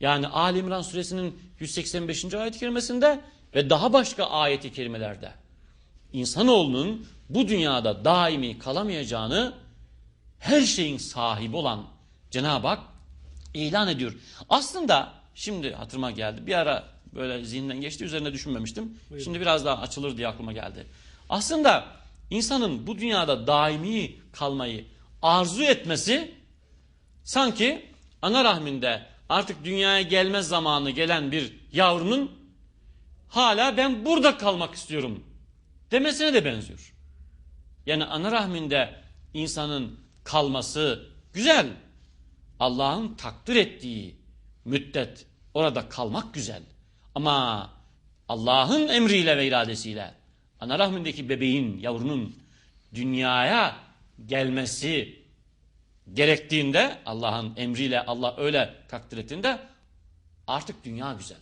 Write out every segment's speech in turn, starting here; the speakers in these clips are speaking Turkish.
Yani Ali İmran suresinin 185. ayet-i kerimesinde ve daha başka ayet-i kerimelerde insanoğlunun bu dünyada daimi kalamayacağını her şeyin sahibi olan Cenab-ı Hak ilan ediyor. Aslında şimdi hatırıma geldi. Bir ara böyle zihinden geçti üzerine düşünmemiştim. Şimdi biraz daha açılır diye aklıma geldi. Aslında insanın bu dünyada daimi kalmayı arzu etmesi sanki ana rahminde artık dünyaya gelmez zamanı gelen bir yavrunun hala ben burada kalmak istiyorum demesine de benziyor. Yani ana rahminde insanın kalması güzel. Allah'ın takdir ettiği müddet orada kalmak güzel. Ama Allah'ın emriyle ve iradesiyle ana rahmindeki bebeğin, yavrunun dünyaya gelmesi gerektiğinde Allah'ın emriyle Allah öyle takdir ettiğinde artık dünya güzel.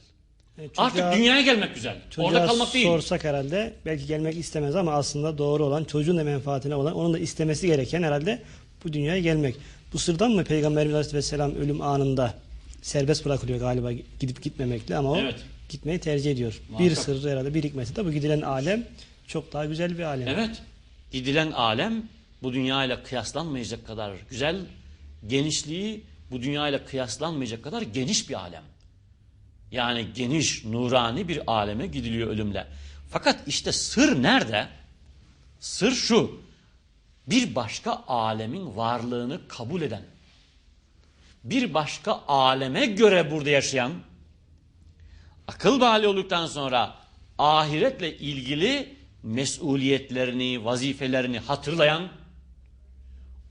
Yani çocuğa- Artık dünyaya gelmek güzel. Orada kalmak değil. sorsak herhalde belki gelmek istemez ama aslında doğru olan çocuğun da menfaatine olan onun da istemesi gereken herhalde bu dünyaya gelmek. Bu sırdan mı Peygamberimiz Aleyhisselam ölüm anında serbest bırakılıyor galiba gidip gitmemekle ama o Evet. gitmeyi tercih ediyor. Bir Muhakkak. sırrı herhalde bir hikmeti de bu gidilen alem çok daha güzel bir alem. Evet. Gidilen alem bu dünyayla kıyaslanmayacak kadar güzel, genişliği bu dünyayla kıyaslanmayacak kadar geniş bir alem. Yani geniş, nurani bir aleme gidiliyor ölümle. Fakat işte sır nerede? Sır şu. Bir başka alemin varlığını kabul eden, bir başka aleme göre burada yaşayan, akıl bali olduktan sonra ahiretle ilgili mesuliyetlerini, vazifelerini hatırlayan,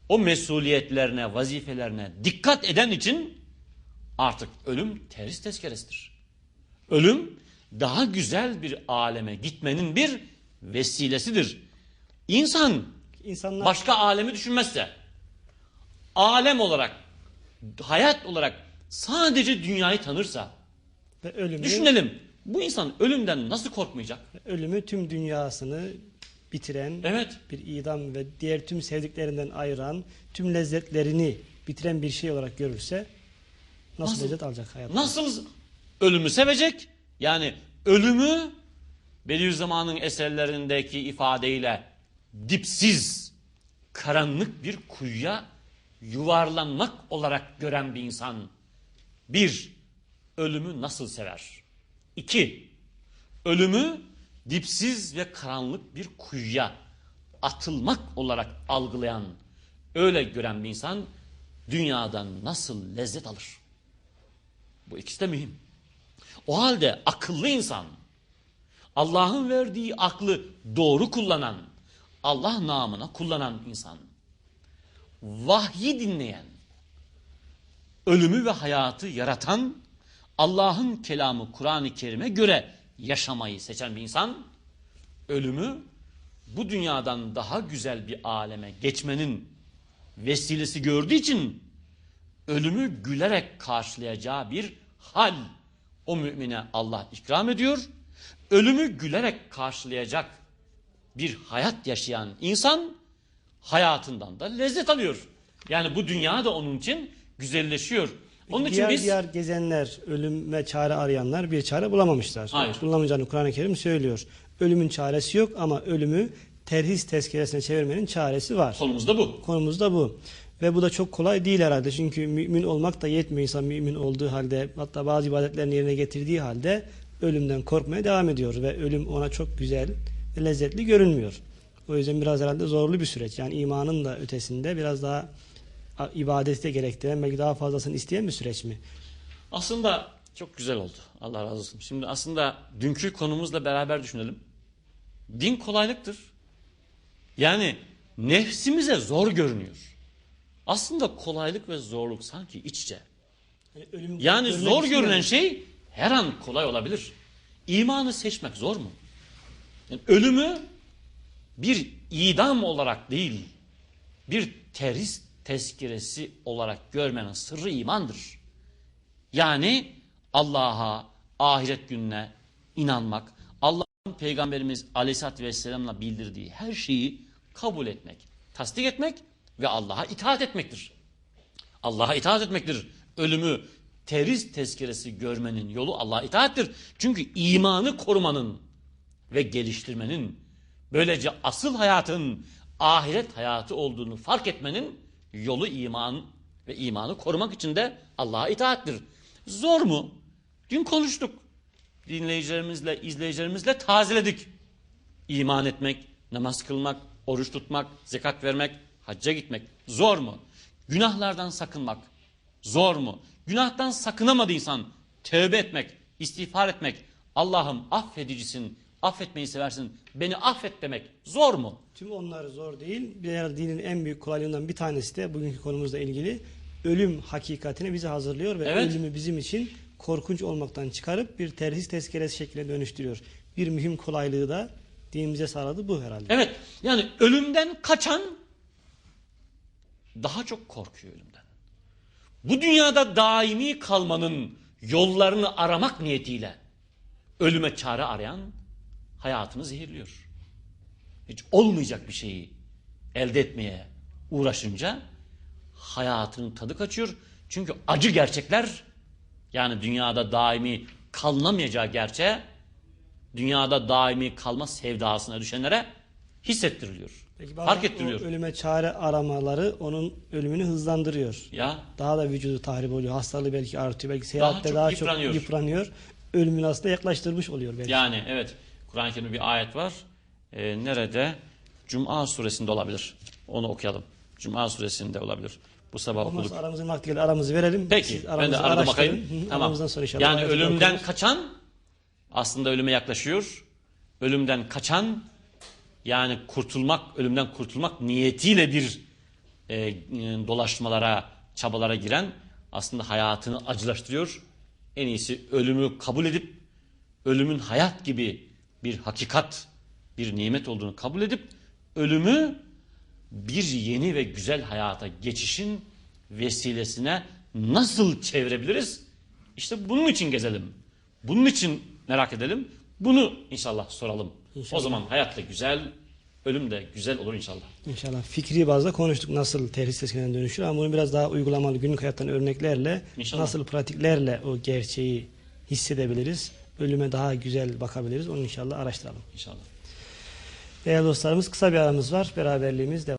o mesuliyetlerine, vazifelerine dikkat eden için artık ölüm terhis tezkeresidir. Ölüm daha güzel bir aleme gitmenin bir vesilesidir. İnsan İnsanlar başka alemi düşünmezse, alem olarak, hayat olarak sadece dünyayı tanırsa, ve ölümü, düşünelim bu insan ölümden nasıl korkmayacak? ölümü tüm dünyasını bitiren, Evet. bir idam ve diğer tüm sevdiklerinden ayıran, tüm lezzetlerini bitiren bir şey olarak görürse nasıl, Nasıl? lezzet alacak hayat? Nasıl ölümü sevecek? Yani ölümü Bediüzzaman'ın eserlerindeki ifadeyle dipsiz, karanlık bir kuyuya yuvarlanmak olarak gören bir insan. Bir, ölümü nasıl sever? İki, ölümü dipsiz ve karanlık bir kuyuya atılmak olarak algılayan, öyle gören bir insan dünyadan nasıl lezzet alır? Bu ikisi de mühim. O halde akıllı insan, Allah'ın verdiği aklı doğru kullanan, Allah namına kullanan insan, vahyi dinleyen, ölümü ve hayatı yaratan, Allah'ın kelamı Kur'an-ı Kerim'e göre yaşamayı seçen bir insan, ölümü bu dünyadan daha güzel bir aleme geçmenin vesilesi gördüğü için ölümü gülerek karşılayacağı bir hal o mümine Allah ikram ediyor. Ölümü gülerek karşılayacak bir hayat yaşayan insan hayatından da lezzet alıyor. Yani bu dünya da onun için güzelleşiyor. Onun için diğer biz diğer gezenler, ölüme çare arayanlar bir çare bulamamışlar. Hayır. Bulamayacağını Kur'an-ı Kerim söylüyor. Ölümün çaresi yok ama ölümü terhis tezkeresine çevirmenin çaresi var. konumuz da bu. Konumuz da bu. Ve bu da çok kolay değil herhalde. Çünkü mümin olmak da yetmiyor insan mümin olduğu halde hatta bazı ibadetlerini yerine getirdiği halde ölümden korkmaya devam ediyor ve ölüm ona çok güzel ve lezzetli görünmüyor. O yüzden biraz herhalde zorlu bir süreç. Yani imanın da ötesinde biraz daha ibadeti de gerektiren belki daha fazlasını isteyen bir süreç mi? Aslında çok güzel oldu. Allah razı olsun. Şimdi aslında dünkü konumuzla beraber düşünelim. Din kolaylıktır. Yani nefsimize zor görünüyor. Aslında kolaylık ve zorluk sanki iç içe. Yani, ölüm Yani zor görünen şey her an kolay olabilir. İmanı seçmek zor mu? Yani ölümü bir idam olarak değil, bir terhis tezkiresi olarak görmenin sırrı imandır. Yani Allah'a, ahiret gününe inanmak, Allah'ın Peygamberimiz Aleyhisselatü Vesselam'la bildirdiği her şeyi kabul etmek, tasdik etmek ve Allah'a itaat etmektir. Allah'a itaat etmektir. Ölümü teriz tezkeresi görmenin yolu Allah'a itaattir. Çünkü imanı korumanın ve geliştirmenin böylece asıl hayatın ahiret hayatı olduğunu fark etmenin yolu iman ve imanı korumak için de Allah'a itaattir. Zor mu? Dün konuştuk. Dinleyicilerimizle, izleyicilerimizle tazeledik. İman etmek, namaz kılmak, oruç tutmak, zekat vermek, hacca gitmek zor mu? Günahlardan sakınmak zor mu? Günahtan sakınamadıysan tövbe etmek, istiğfar etmek, Allah'ım affedicisin, affetmeyi seversin, beni affet demek zor mu? Tüm onlar zor değil. Bir dinin en büyük kolaylığından bir tanesi de bugünkü konumuzla ilgili ölüm hakikatini bizi hazırlıyor ve Evet. ölümü bizim için korkunç olmaktan çıkarıp bir terhis tezkeresi şekline dönüştürüyor. Bir mühim kolaylığı da dinimize sağladı bu herhalde. Evet yani ölümden kaçan daha çok korkuyor ölümden. Bu dünyada daimi kalmanın yollarını aramak niyetiyle ölüme çare arayan hayatını zehirliyor. Hiç olmayacak bir şeyi elde etmeye uğraşınca hayatının tadı kaçıyor. Çünkü acı gerçekler yani dünyada daimi kalınamayacağı gerçeğe dünyada daimi kalma sevdasına düşenlere hissettiriliyor. Peki Fark ettiriliyor. ölüme çare aramaları onun ölümünü hızlandırıyor. Ya Daha da vücudu tahrip oluyor. Hastalığı belki artıyor. Belki seyahatte çok daha, yıpranıyor. çok yıpranıyor. Ölümünü aslında yaklaştırmış oluyor belki. yani evet Kur'an-ı Kerim'de bir ayet var. Ee, nerede? Cuma suresinde olabilir. Onu okuyalım. Cuma suresinde olabilir. Bu sabah okuduk. Olmazsa aramızın vakti geldi. Aramızı verelim. Peki ben de arada bakayım. Hı. Tamam. Aramızdan sonra inşallah. Yani ölümden okuruz. kaçan aslında ölüme yaklaşıyor. Ölümden kaçan yani kurtulmak, ölümden kurtulmak niyetiyle bir e, e, dolaşmalara, çabalara giren aslında hayatını acılaştırıyor. En iyisi ölümü kabul edip ölümün hayat gibi bir hakikat, bir nimet olduğunu kabul edip ölümü bir yeni ve güzel hayata geçişin vesilesine nasıl çevirebiliriz? İşte bunun için gezelim. Bunun için merak edelim. Bunu inşallah soralım. İnşallah. O zaman hayat da güzel, ölüm de güzel olur inşallah. İnşallah fikri bazda konuştuk nasıl terhis tezkereden dönüşür ama bunu biraz daha uygulamalı günlük hayattan örneklerle İnşallah. nasıl pratiklerle o gerçeği hissedebiliriz. Ölüme daha güzel bakabiliriz. Onu inşallah araştıralım. İnşallah. Değerli dostlarımız kısa bir aramız var. Beraberliğimiz devam.